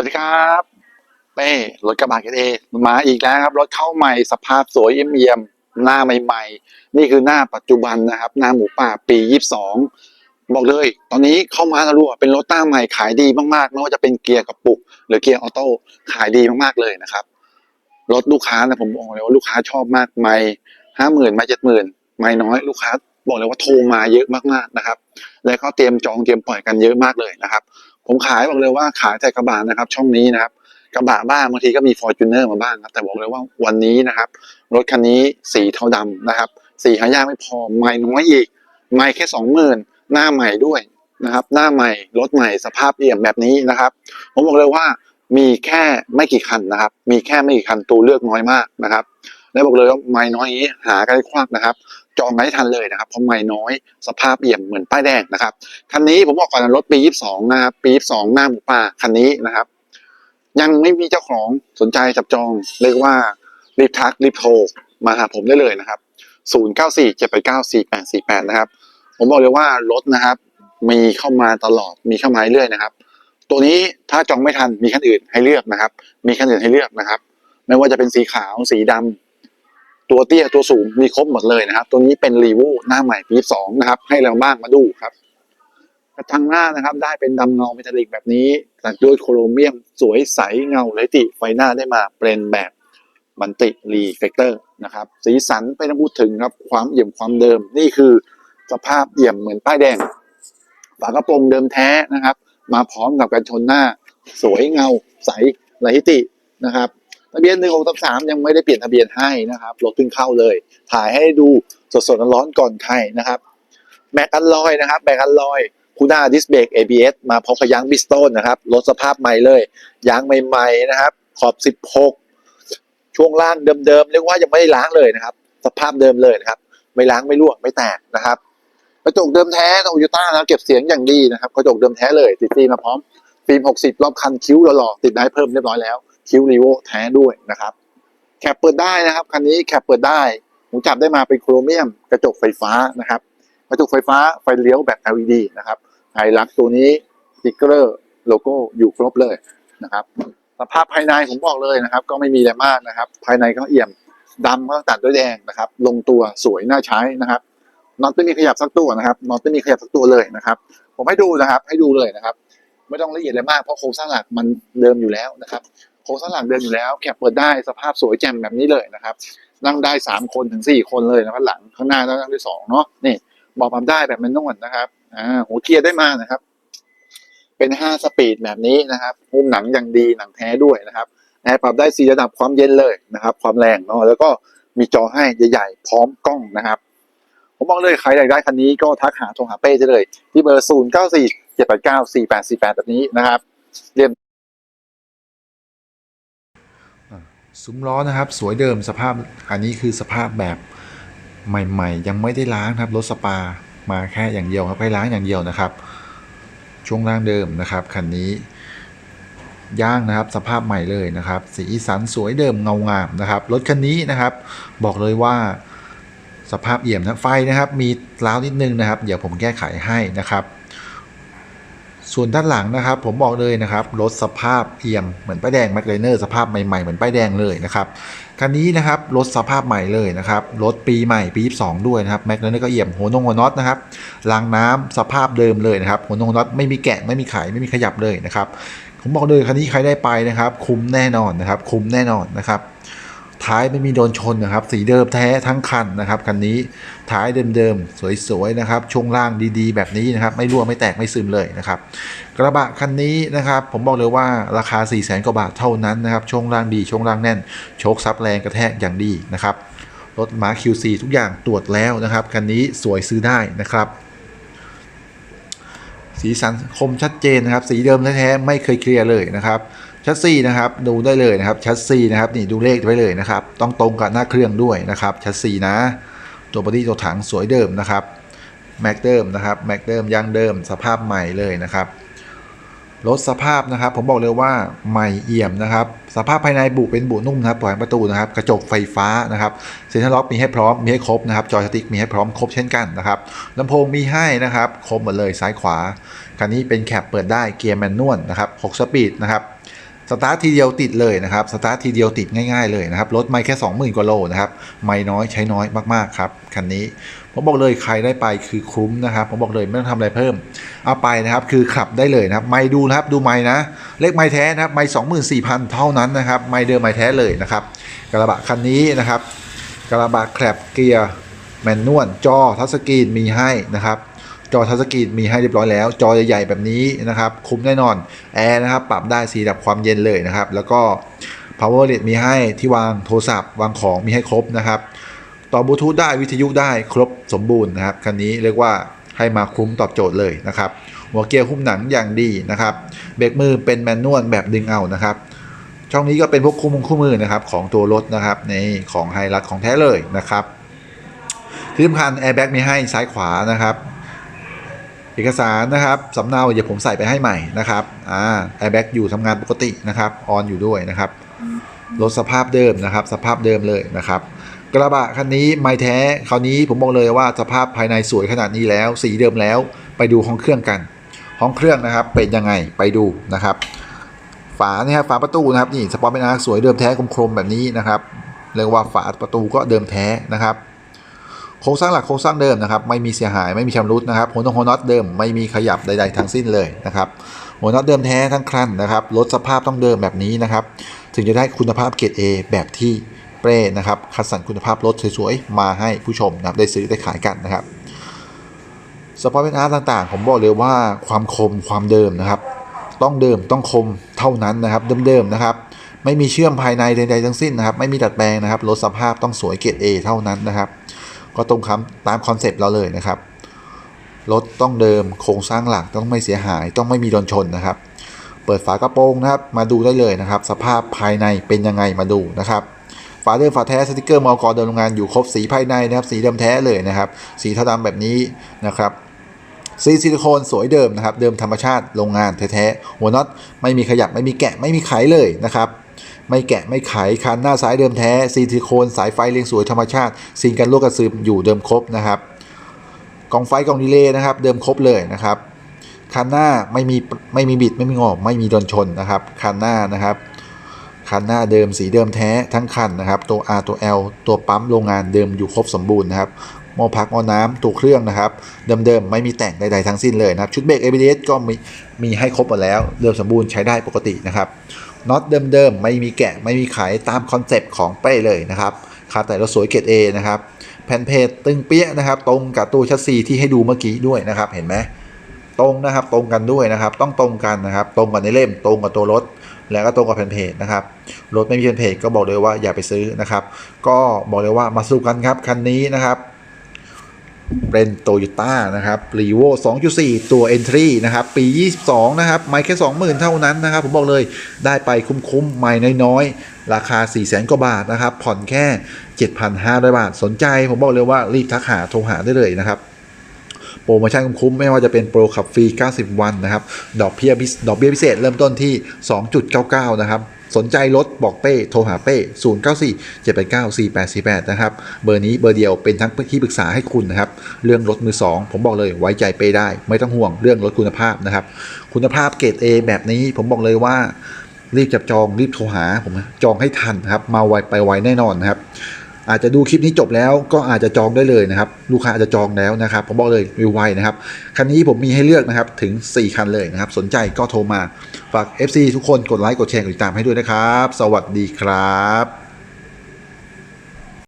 วัสดีครับเป้รถกระบะกันเอมาอีกแล้วครับ รถเข้าใหม่สภาพสวยเอี่ยมเอี่ยมหน้าใหม่ ๆ นี่คือหน้าปัจจุบันนะครับ หน้าหมูป่าปี 22 บอกเลย ตอนนี้เข้ามาแล้วรู้ว่าเป็นรถหน้าใหม่ขายดีมากๆไม่ว่าจะเป็นเกียร์กระปุก หรือเกียร์ออโต้ขายดีมากๆเลยนะครับ รถลูกค้านะผมบอกเลยว่าลูกค้าชอบมากไม่ห้าหมื่นไม่เจ็ดหมื่นไม่น้อยลูกค้าบอกเลยว่าโทรมาเยอะมากๆนะครับ แล้วก็เตรียมจองเตรียมปล่อยกันเยอะมากเลยนะครับ ผมขายบอกเลยว่าขายแต่กระบะนะครับ ช่องนี้นะครับ กระบะบ้างบางทีก็มีฟอร์จูเนอร์มาบ้างครับแต่บอกเลยว่าวันนี้นะครับ รถคันนี้สีเทาดำนะครับ สีหายากไม่พอไม่น้อยอีก ไม่แค่สองหมื่นหน้าใหม่ด้วยนะครับ หน้าใหม่รถใหม่สภาพเอี่ยมแบบนี้นะครับ ผมบอกเลยว่ามีแค่ไม่กี่คันนะครับ มีแค่ไม่กี่คันตัวเลือกน้อยมากนะครับ และบอกเลยว่าไม่น้อยอย่างนี้หากันได้ควักนะครับ จองกันให้ทันเลยนะครับเพราะไม่น้อยสภาพเอี่ยมเหมือนป้ายแดงนะครับคันนี้ผมบอกก่อนนะรถปี 22 นะครับปี 22 หน้าหมูป่าคันนี้นะครับ ยังไม่มีเจ้าของสนใจจับจองเรียกว่ารีบทักรีบโทรมาหาผมได้เลยนะครับ 0947894848 นะครับ ผมบอกเลยว่ารถนะครับ มีเข้ามาตลอดมีเข้ามาเรื่อยนะครับ ตัวนี้ถ้าจองไม่ทันมีคันอื่นให้เลือกนะครับ มีคันอื่นให้เลือกนะครับ ไม่ว่าจะเป็นสีขาวสีดำ ตัวเตี้ยตัวสูงมีครบหมดเลยนะครับ ตัวนี้เป็นรีวูหน้าใหม่ปี22นะครับ ให้เราบ้างมาดูครับกระจังหน้านะครับ ได้เป็นดำเงาเมทัลลิกแบบนี้ตัดด้วยโครเมียม สวยใสเงาเลยติไฟหน้าได้มาเป็นแบบบันติรีเฟกเตอร์นะครับ สีสันไม่ต้องพูดถึงครับ ความเอี่ยมความเดิมนี่คือสภาพเอี่ยมเหมือนป้ายแดง ฝากระโปรงเดิมแท้นะครับ มาพร้อมกับกันชนหน้า สวยเงาใสไลตินะครับ ทะเบียนหนึ่งหกสามยังไม่ได้เปลี่ยนทะเบียนให้นะครับรถเพิ่งเข้าเลย ถ่ายให้ดูสดๆร้อนก่อนใครนะครับแม็กอัลลอยนะครับแม็กอัลลอยคูด้าดิสเบรก ABS มาพร้อมกับยางบิสโตนนะครับรถสภาพใหม่เลยยางใหม่ๆนะครับ ขอบ 16 ช่วงล่างเดิมๆเรียกว่ายังไม่ได้ล้างเลยนะครับ สภาพเดิมเลยนะครับ ไม่ล้างไม่รั่วไม่แตกนะครับกระจกเดิมแท้โตโยต้าแล้วเก็บเสียงอย่างดีนะครับกระจกเดิมแท้เลยติดฟิล์มมาพร้อมฟิล์ม60 รอบคันคิ้วหล่อๆติดได้เพิ่มเรียบร้อยแล้ว คิวรีโวแท้ด้วยนะครับแคปเปิดได้นะครับคันนี้แคปเปิดได้หูจับได้มาเป็นโครเมียมกระจกไฟฟ้านะครับกระจกไฟฟ้าไฟเลี้ยวแบบ LED นะครับไฮลักตัวนี้สติกเกอร์โลโก้อยู่ครบเลยนะครับสภาพภายในผมบอกเลยนะครับ ก็ไม่มีอะไรมากนะครับ ภายในก็เอี่ยมดำก็ตัดด้วยแดงนะครับ ลงตัวสวยน่าใช้นะครับน็อตไม่มีขยับสักตัวนะครับน็อตไม่มีขยับสักตัวเลยนะครับ ผมให้ดูนะครับ ให้ดูเลยนะครับ ไม่ต้องละเอียดอะไรมากเพราะโครงสร้างหลักมันเดิมอยู่แล้วนะครับ รงสร้างหลักเดิมอยู่แล้วแคปเปิดได้สภาพสวยแจ่มแบบนี้เลยนะครับ นั่งได้สามคนถึงสี่คนเลยนะครับหลังข้างหน้าแล้วนั่งได้สองเนาะนี่บอกปั๊มได้แบบแมนนวลนะครับอ่าหัวเกียร์ได้มานะครับ เป็นห้าสปีดแบบนี้นะครับมุมหนังอย่างดีหนังแท้ด้วยนะครับแอร์ปรับได้สี่ระดับความเย็นเลยนะครับ ความแรงเนาะแล้วก็มีจอให้ใหญ่ๆ พร้อมกล้องนะครับ ผมบอกเลยใครอยากได้คันนี้ก็ทักหาโทรหาเป้ได้เลย ที่เบอร์ศูนย์เก้าสี่เจ็ดแปดเก้าสี่แปดสี่แปดแบบนี้นะครับเรียน ซุ้มล้อนะครับ สวยเดิมสภาพอันนี้คือสภาพแบบใหม่ ๆ ยังไม่ได้ล้างครับรถสปามาแค่อย่างเดียวครับให้ล้างอย่างเดียวนะครับ ช่วงล่างเดิมนะครับคันนี้ย่างนะครับสภาพใหม่เลยนะครับ สีสันสวยเดิมเงางามนะครับรถคันนี้นะครับ บอกเลยว่าสภาพเอี่ยมนะไฟนะครับ มีร้าวนิดนึงนะครับ เดี๋ยวผมแก้ไขให้นะครับ ส่วนด้านหลังนะครับ ผมบอกเลยนะครับรถสภาพเอียมเหมือนป้ายแดงแมคเลเนอร์สภาพใหม่ๆเหมือนป้ายแดงเลยนะครับคันนี้นะครับรถสภาพใหม่เลยนะครับรถปีใหม่ปี 22 ด้วยนะครับแมคเลเนอร์ก็เอี่ยมหัวนงหัวน็อตนะครับรางน้ำสภาพเดิมเลยนะครับหัวนงหัวน็อตไม่มีแกะไม่มีไขไม่มีขยับเลยนะครับผมบอกเลยคันนี้ใครได้ไปนะครับ คุ้มแน่นอนนะครับ คุ้มแน่นอนนะครับ ท้ายไม่มีโดนชนนะครับ สีเดิมแท้ทั้งคันนะครับคันนี้ท้ายเดิมๆสวยๆนะครับช่วงล่างดีๆ แบบนี้นะครับ ไม่รั่วไม่แตกไม่ซึมเลยนะครับ กระบะคันนี้นะครับ ผมบอกเลยว่าราคา 4 0 0แสนกว่าบาทเท่านั้นนะครับช่วงล่างดีช่วงล่างแน่น โชคซับแรงกระแทกอย่างดีนะครับรถมา QC ทุกอย่างตรวจแล้วนะครับคันนี้สวยซื้อได้นะครับ สีสันคมชัดเจนนะครับ สีเดิมแท้ๆไม่เคยเคลียร์เลยนะครับ ชัดซีนะครับดูได้เลยนะครับชัดซีนะครับนี่ดูเลขไว้เลยนะครับ ต้องตรงกับหน้าเครื่องด้วยนะครับชัดซีนะ ตัวบอดี้ตัวถังสวยเดิมนะครับแม็กเดิมนะครับแม็กเดิมยางเดิมสภาพใหม่เลยนะครับรถสภาพนะครับ ผมบอกเลยว่าใหม่เอี่ยมนะครับ สภาพภายในบุเป็นบุนุ่มนะครับปล่อยประตูนะครับ กระจกไฟฟ้านะครับเซ็นทรัลล็อกมีให้พร้อมมีให้ครบนะครับจอยสติ๊กมีให้พร้อมครบเช่นกันนะครับลำโพงมีให้นะครับ ครบหมดเลยซ้ายขวาคันนี้เป็นแคปเปิดได้เกียร์แมนนวลนะครับ6สปีดนะครับ สตาร์ททีเดียวติดเลยนะครับสตาร์ททีเดียวติดง่ายๆเลยนะครับรถไม่แค่ 20,000 กว่าโลนะครับไม่น้อยใช้น้อยมากๆครับคันนี้ผมบอกเลยใครได้ไปคือคุ้มนะครับผมบอกเลยไม่ต้องทำอะไรเพิ่ม เอาไปนะครับคือขับได้เลยนะครับ ไม่ดูนะครับดูไม่นะ เลขไม่แท้นะครับไม่24,000เท่านั้นนะครับไม่เดิมไม่แท้เลยนะครับกระบะคันนี้นะครับกระบะแคลบเกียร์แมนนวลจอทัชสกรีนมีให้นะครับ จอทัชสกรีนมีให้เรียบร้อยแล้ว จอใหญ่ๆแบบนี้นะครับ คุ้มแน่นอน แอร์นะครับ ปรับได้สีดับความเย็นเลยนะครับ แล้วก็ power outlet มีให้ที่วางโทรศัพท์วางของมีให้ครบนะครับ ต่อบลูทูธได้วิทยุได้ครบสมบูรณ์นะครับ คันนี้เรียกว่าให้มาคุ้มตอบโจทย์เลยนะครับ หัวเกียร์หุ้มหนังอย่างดีนะครับ เบรกมือเป็นแมนนวลแบบดึงเอานะครับ ช่องนี้ก็เป็นพวกคู่มือคู่มือนะครับของตัวรถนะครับในของไฮรักของแท้เลยนะครับที่สำคัญแอร์แบ็กมีให้ซ้ายขวานะครับ เอกสารนะครับสำเนาเดี๋ยวผมใส่ไปให้ใหม่นะครับอ่าแอร์แบ็กอยู่ทำงานปกตินะครับออนอยู่ด้วยนะครับรถสภาพเดิมนะครับ สภาพเดิมเลยนะครับ กระบะคันนี้ไม่แท้คราวนี้ผมบอกเลยว่าสภาพภายในสวยขนาดนี้แล้ว สีเดิมแล้ว ไปดูห้องเครื่องกัน ห้องเครื่องนะครับ เป็นยังไงไปดูนะครับ ฝาเนี่ยครับฝาประตูนะครับนี่สปอร์ตเป็นอาร์สวยเดิมแท้คมๆแบบนี้นะครับเรียกว่าฝาประตูก็เดิมแท้นะครับ โครงสร้างหลักโครงสร้างเดิมนะครับไม่มีเสียหายไม่มีชำรุดนะครับหัวน็อตหัวน็อตเดิมไม่มีขยับใดๆทั้งสิ้นเลยนะครับหัวน็อตเดิมแท้ทั้งคันนะครับรถสภาพต้องเดิมแบบนี้นะครับถึงจะได้คุณภาพเกรด A แบบที่เปรนะครับคัดสรรคุณภาพรถสวยๆมาให้ผู้ชมนะครับได้ซื้อได้ขายกันนะครับสปอร์ตเป็นอาร์ต่างๆ ผมบอกเลยว่าความคมความเดิมนะครับ ต้องเดิมต้องคมเท่านั้นนะครับ เดิมๆนะครับ ไม่มีเชื่อมภายในใดๆทั้งสิ้นนะครับ ไม่มีดัดแปลงนะครับรถสภาพต้องสวยเกรด A เท่านั้นนะครับ ก็ตรงคำตามคอนเซปต์เราเลยนะครับ รถต้องเดิมโครงสร้างหลักต้องไม่เสียหาย ต้องไม่มีโดนชนนะครับ เปิดฝากระโปรงนะครับ มาดูได้เลยนะครับ สภาพภายในเป็นยังไงมาดูนะครับฝาเดิมฝาแท้สติกเกอร์มอกรเดิมโรงงานอยู่ครบสีภายในนะครับ สีเดิมแท้เลยนะครับ สีเทาดำแบบนี้นะครับซีซิลิโคนสวยเดิมนะครับ เดิมธรรมชาติโรงงานแท้ๆหัวน็อตไม่มีขยับไม่มีแกะไม่มีไขเลยนะครับ ไม่แกะไม่ไขคันหน้าซ้ายเดิมแท้ซีซิลิโคนสายไฟเรียงสวยธรรมชาติซิงกันลวกกระซึมอยู่เดิมครบนะครับกองไฟกองดีเลย์นะครับ เดิมครบเลยนะครับคันหน้าไม่มีไม่มีบิดไม่มีงอไม่มีโดนชนนะครับคันหน้านะครับคันหน้าเดิมสีเดิมแท้ทั้งคันนะครับ ตัว R ตัว L ตัวปั๊มโรงงานเดิมอยู่ครบสมบูรณ์นะครับ ม้อพักหม้อน้ำตัวเครื่องนะครับ เดิมๆ ไม่มีแต่งใดๆทั้งสิ้นเลยนะครับชุดเบรก ABS ก็มีมีให้ครบหมดแล้ว เดิมสมบูรณ์ใช้ได้ปกตินะครับน็อตเดิมๆ ไม่มีแกะไม่มีไขตามคอนเซปต์ของเป้เลยนะครับคาแต่เราสวยเกรด A นะครับแผ่นเพจตึงเปี้ยนะครับ ตรงกับตัวชัสซีที่ให้ดูเมื่อกี้ด้วยนะครับ เห็นไหมตรงนะครับตรงกันด้วยนะครับ ต้องตรงกันนะครับ ตรงกับในเล่มตรงกับตัวรถแล้วก็ตรงกับแผ่นเพจนะครับ รถไม่มีแผ่นเพจก็บอกเลยว่าอย่าไปซื้อนะครับ ก็บอกเลยว่ามาสู้กันครับคันนี้นะครับ เป็นโตโยต้านะครับรีโว2.4 ตัว Entry นะครับ ปี 22 นะครับ ไม่แค่ 20,000 เท่านั้นนะครับ ผมบอกเลยได้ไปคุ้มๆ ไม่น้อยๆ ราคา 400,000 กว่าบาทนะครับ ผ่อนแค่ 7,500 บาท สนใจผมบอกเลยว่ารีบทักหาโทรหาได้เลยนะครับโปรโมชั่นคุ้มๆไม่ว่าจะเป็นโปรขับฟรี 90 วันนะครับ ดอกเบี้ยพิเศษดอกเบี้ยพิเศษเริ่มต้นที่ 2.99 นะครับ สนใจรถบอกเป้โทรหาเป้ 094 789 4848 นะครับ เบอร์นี้เบอร์เดียวเป็นทั้งที่ปรึกษาให้คุณนะครับ เรื่องรถมือ 2 ผมบอกเลยไว้ใจเป้ได้ ไม่ต้องห่วงเรื่องรถคุณภาพนะครับ คุณภาพเกรด A แบบนี้ผมบอกเลยว่ารีบจับจองรีบโทรหาผมนะจองให้ทันครับ มาไวไปไวแน่นอนนะครับ อาจจะดูคลิปนี้จบแล้วก็อาจจะจองได้เลยนะครับ ลูกค้าอาจจะจองแล้วนะครับ ผมบอกเลยวิวไวนะครับ คันนี้ผมมีให้เลือกนะครับถึง 4 คันเลยนะครับ สนใจก็โทรมา ฝาก FC ทุกคนกดไลค์กดแชร์กดติดตามให้ด้วยนะครับ สวัสดีครับ